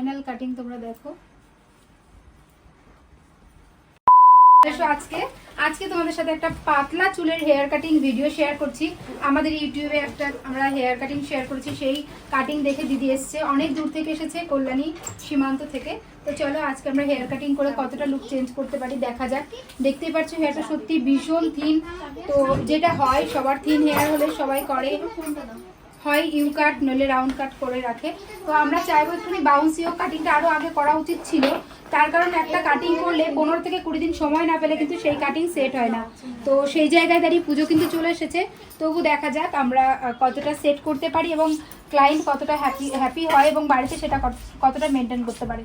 Final cutting তোমরা দেখো। আজকে আজকে তোমাদের সাথে একটা পাতলা চুলের হেয়ার কাটিং ভিডিও শেয়ার করছি। আমাদের ইউটিউবে একটা আমরা হেয়ার কাটিং শেয়ার করছি, সেই কাটিং দেখে দিদি এসছে। অনেক দূর থেকে এসেছে, কল্যাণী সীমান্ত থেকে। তো চলো আজকে আমরা হেয়ার কাটিং করে কতটা লুক চেঞ্জ করতে পারি দেখা যাক। দেখতেই পাচ্ছ হেয়ারটা সত্যি ভীষণ থিন তো যেটা হয়, সবার থিন হেয়ার হলে সবাই করে। হয় ইউ কাট, নইলে রাউন্ড কাট করে রাখে। তো আমরা চাইব বাউন্সি হোক কাটিংটা আরও আগে করা উচিত ছিল। তার কারণ একটা কাটিং করলে পনেরো থেকে কুড়ি দিন সময় না পেলে কিন্তু সেই কাটিং সেট হয় না। তো সেই জায়গায় দাঁড়িয়ে পুজো কিন্তু চলে এসেছে। তবু দেখা যাক আমরা কতটা সেট করতে পারি এবং ক্লায়েন্ট কতটা হ্যাপি হ্যাপি হয় এবং বাড়িতে সেটা কত- কতটা মেনটেন করতে পারে।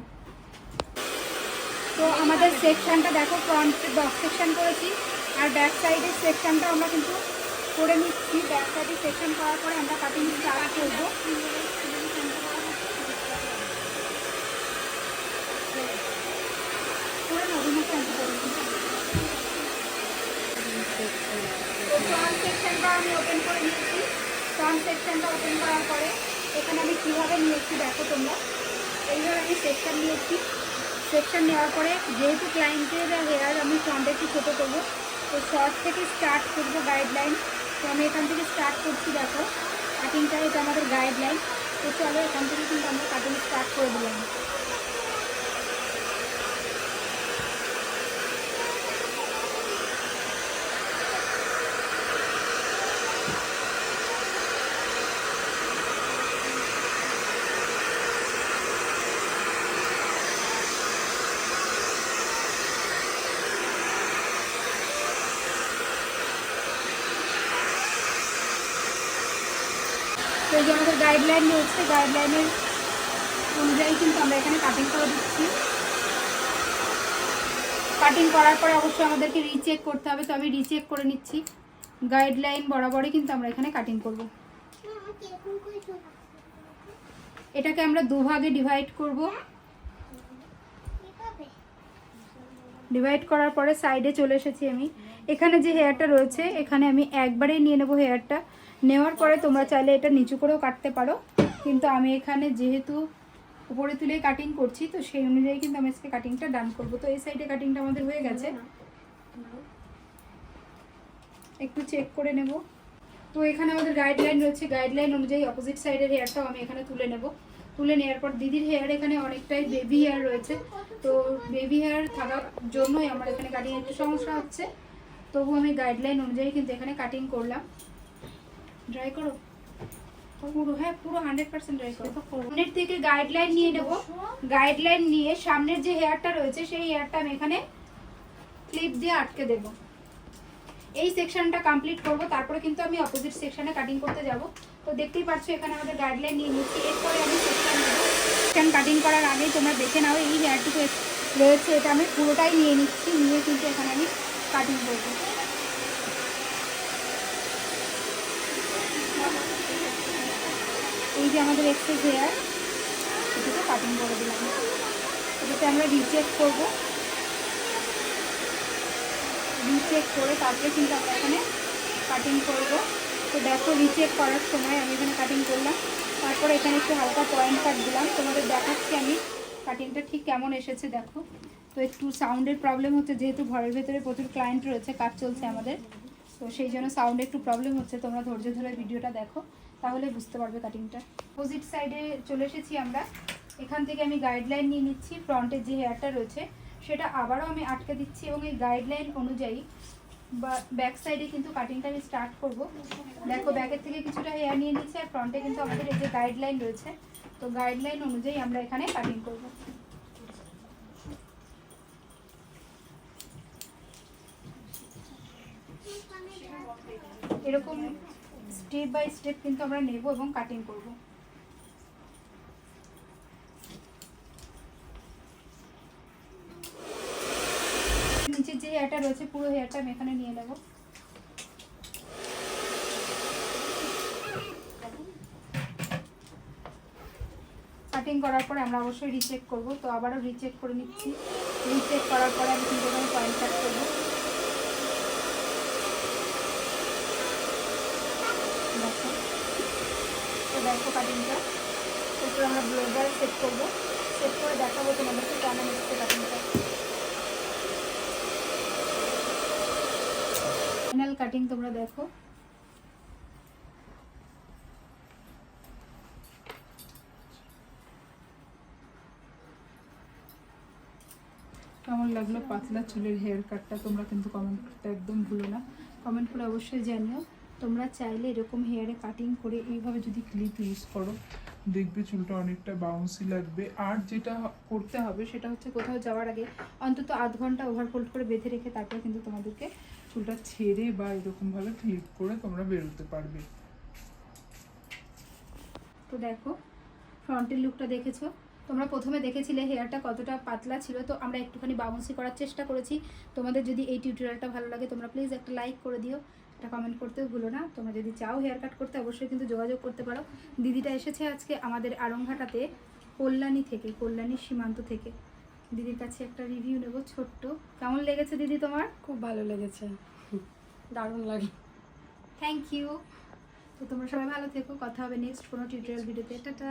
তো আমাদের সেকশনটা দেখো ফ্রন্ট সেকশন করেছি। আর ব্যাক সাইডের সেকশনটা আমরা কিন্তু করে নিচ্ছি ব্যাক সেকশন করার পরে আমরা কাটিং স্টার্ট করব। সেকশনটা আমি ওপেন করে নিয়েছি। সেকশনটা ওপেন করার পরে এখানে আমি কীভাবে দেখো তোমরা। এইভাবে আমি সেকশন নিয়েছি। সেকশন নেওয়ার পরে যেহেতু ক্লায়েন্টের হেয়ার আমি ফ্রন্টে একটু ছোটো করব তো শর্ট থেকে স্টার্ট করব গাইডলাইন তো আমি এখান থেকে স্টার্ট করছি দেখো। কাটিংটা এটা আমাদের গাইডলাইন তো চলো এখান থেকে কিন্তু আমরা কাটিং স্টার্ট করে দিলাম। তো এই যে আমাদের গাইডলাইন রয়েছে গাইডলাইনের অনুযায়ী কিন্তু আমরা এখানে কাটিং করে দিচ্ছি। কাটিং করার পরে অবশ্যই আমাদেরকে রিচেক করতে হবে, তো আমি রিচেক করে নিচ্ছি। গাইডলাইন বরাবরই কিন্তু আমরা এখানে কাটিং করব। এটাকে আমরা দুভাগে ডিভাইড করব। ডিভাইড করার পরে সাইডে চলে এসেছি আমি। এখানে যে হেয়ারটা রয়েছে, এখানে আমি একবারেই নিয়ে নেব হেয়ারটা নেওয়ার পরে তোমরা চাইলে এটা নিচু করেও কাটতে পারো। কিন্তু আমি এখানে যেহেতু উপরে তুলে কাটিং করছি, তো সেই অনুযায়ী কিন্তু আমি আজকে কাটিংটা ডান করব। তো এই সাইডে কাটিংটা আমাদের হয়ে গেছে। একটু চেক করে নেব। তো এখানে আমাদের গাইডলাইন রয়েছে। গাইডলাইন অনুযায়ী অপোজিট সাইডের হেয়ারটাও আমি এখানে তুলে নেব। তুলে নেওয়ার পর দিদির হেয়ার এখানে অনেকটাই বেবি হেয়ার রয়েছে। তো বেবি হেয়ার থাকার জন্যই আমার এখানে কাটিং একটু সমস্যা হচ্ছে। তবু আমি গাইডলাইন অনুযায়ী কিন্তু এখানে কাটিং করলাম। ড্রাই করো। পুরো হ্যাঁ পুরো হান্ড্রেড পার্সেন্ট ড্রাই করো। সামনের থেকে গাইডলাইন নিয়ে নেব। গাইডলাইন নিয়ে সামনের যে হেয়ারটা রয়েছে, সেই হেয়ারটা আমি এখানে ক্লিপ দিয়ে আটকে দেবো। এই সেকশনটা কমপ্লিট করব। তারপরে কিন্তু আমি অপোজিট সেকশনে কাটিং করতে যাব। তো দেখতেই পাচ্ছ, এখানে আমাদের গাইডলাইন নিয়ে নিচ্ছি। এরপরে আমি সেকশন সেকশন কাটিং করার আগে তোমরা দেখে নাও, এই হেয়ারটুকু রয়েছে, এটা আমি পুরোটাই নিয়ে নিচ্ছি। নিয়ে কিন্তু এখানে আমি কাটিং করব এই যে আমাদের এক্সেস হেয়ার এটাকে কাটিং করে দিলাম। এটাকে আমরা রিচেক করব। রিচেক করে তারপরে কিন্তু আমরা এখানে কাটিং করব। তো দেখো রিচেক করার সময় আমি এখানে কাটিং করলাম। তারপরে এখানে একটু হালকা পয়েন্ট কাট দিলাম। তোমাদের দেখাচ্ছি আমি কাটিংটা ঠিক কেমন এসেছে, দেখো। তো একটু সাউন্ডের প্রবলেম হচ্ছে, যেহেতু ঘরের ভেতরে প্রচুর ক্লায়েন্ট রয়েছে, কাজ চলছে আমাদের। তো সেই জন্য সাউন্ডে একটু প্রবলেম হচ্ছে, তোমরা ধৈর্য ধরে ভিডিওটা দেখো, তাহলে বুঝতে পারবে কাটিংটা অপোজিট সাইডে চলে এসেছি আমরা। এখান থেকে আমি গাইডলাইন নিয়ে নিচ্ছি ফ্রন্টের যে হেয়ারটা রয়েছে, সেটা আবারও আমি আটকে দিচ্ছি এবং এই গাইডলাইন অনুযায়ী বা ব্যাক সাইডে কিন্তু কাটিংটা আমি স্টার্ট করব। দেখো ব্যাকের থেকে কিছুটা হেয়ার নিয়ে নিচ্ছি, আর ফ্রন্টে কিন্তু আমাদের এই যে গাইডলাইন রয়েছে, তো গাইডলাইন অনুযায়ী আমরা এখানে কাটিং করব। এরকম স্টেপ বাই স্টেপ কিন্তু আমরা নেব এবং কাটিং করব। নিচের যে হেয়ারটা রয়েছে, পুরো হেয়ারটা আমি এখানে নিয়ে নেব। কাটিং করার পরে আমরা অবশ্যই রিচেক করব। তো আবারও রিচেক করে নিচ্ছি। রিচেক করার পরে আমি কিন্তু পয়েন্ট কাট করব। দেখো। তো দেখো কাটিংটা এরপর আমরা ব্লোজার সেট করব। সেট করে দেখাবো তোমাদেরকে কেমন এসছে কাটিংটা ফাইনাল কাটিং তোমরা দেখো। কেমন লাগল পাতলা চুলের হেয়ার কাটটা তোমরা কিন্তু কমেন্ট করতে একদম ভুলো না। কমেন্ট করে অবশ্যই জানিও। তোমরা চাইলে এরকম হেয়ারে কাটিং করে এইভাবে যদি ক্লিপ ইউজ করো। দেখবে চুলটা অনেকটা বাউন্সি লাগবে। আর যেটা করতে হবে সেটা হচ্ছে কোথাও যাওয়ার আগে অন্তত আধ ঘণ্টা ওভারফোল্ড করে বেঁধে রেখে তারপর কিন্তু তোমাদেরকে চুলটা ছেড়ে বা এরকমভাবে ক্লিপ করে তোমরা বেরোতে পারবে। তো দেখো ফ্রন্টের লুকটা দেখেছ? তোমরা প্রথমে দেখেছিলে হেয়ারটা কতটা পাতলা ছিল তো আমরা একটুখানি বাউন্সি করার চেষ্টা করেছি। তোমাদের যদি এই টিউটোরিয়ালটা ভালো লাগে তোমরা প্লিজ একটা লাইক করে দিও। একটা কমেন্ট করতেও ভুলো না। তোমরা যদি চাও হেয়ার কাট করতে অবশ্যই কিন্তু যোগাযোগ করতে পারো। দিদিটা এসেছে আজকে আমাদের আরংঘাটাতে কল্যাণী থেকে কল্যাণী সীমান্ত থেকে। দিদির কাছে একটা রিভিউ নেব ছোট্ট। কেমন লেগেছে দিদি তোমার? খুব ভালো লেগেছে। দারুণ লাগে থ্যাংক ইউ তো তোমরা সবাই ভালো থেকো। কথা হবে নেক্সট কোনো টিউটোরিয়াল ভিডিওতে টাটা।